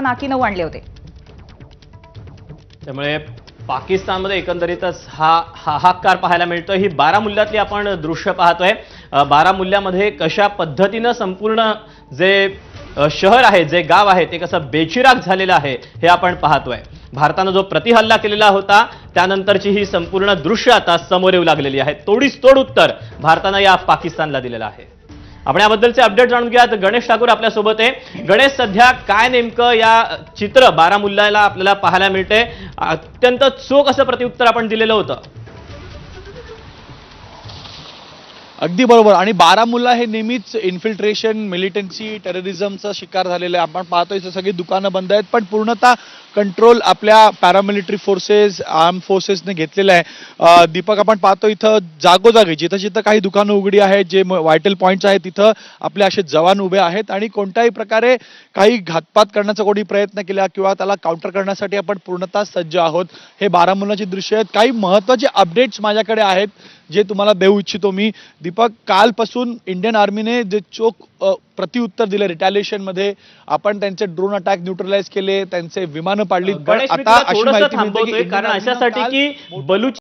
नाकीनं आणले होते. त्यामुळे पाकिस्तानमध्ये एकंदरीतच हा हाहाकार पाहायला मिळतोय. ही बारामुल्ल्यातली आपण दृश्य पाहतोय. बारामुल्ल्यामध्ये कशा पद्धतीनं संपूर्ण जे शहर आहे जे गाव आहे ते कसं बेचिराग झालेलं आहे हे आपण पाहतोय. भारतानं जो प्रतिहल्ला केलेला होता त्यानंतरची ही संपूर्ण दृश्य आता समोर येऊ लागलेली आहे. तोडीस तोड उत्तर भारतानं या पाकिस्तानला दिलेलं आहे. आपण याबद्दलचे अपडेट जाणून घेऊयात. गणेश ठाकूर आपल्यासोबत आहे. गणेश सध्या काय नेमकं या चित्र बारामुल्लाला आपल्याला पाहायला मिळते अत्यंत चोख असं प्रत्युत्तर आपण दिलेलं होतं. अगदी बरोबर. आणि बारामुल्ला हे नेहमीच इन्फिल्ट्रेशन मिलिटन्सी टेररिझमचा शिकार झालेलं आहे. आपण पाहतो इथं सगळी दुकानं बंद आहेत पण पूर्णतः कंट्रोल आपल्या पॅरामिलिटरी फोर्सेस आर्म फोर्सेसने घेतलेलं आहे. दीपक आपण पाहतो इथं जागोजागी जिथं जिथं काही दुकानं उघडी आहेत जे व्हायटल पॉईंट्स आहेत तिथं आपले असे जवान उभे आहेत. आणि कोणत्याही प्रकारे काही घातपात करण्याचा कोणी प्रयत्न केला किंवा त्याला काउंटर करण्यासाठी आपण पूर्णतः सज्ज आहोत. हे बारामुल्लाची दृश्य आहेत. काही महत्त्वाचे अपडेट्स माझ्याकडे आहेत जे तुम्हाला देऊ इच्छितो मी. दीपक कालपासून इंडियन आर्मीने जे चोख अ, प्रत्युत्तर दिले रिटॅलिएशनमध्ये आपण त्यांचे ड्रोन अटॅक न्यूट्रलाइज केले त्यांचे विमानं पाडली. पण आता अशी माहिती कारण अशासाठी की बलुच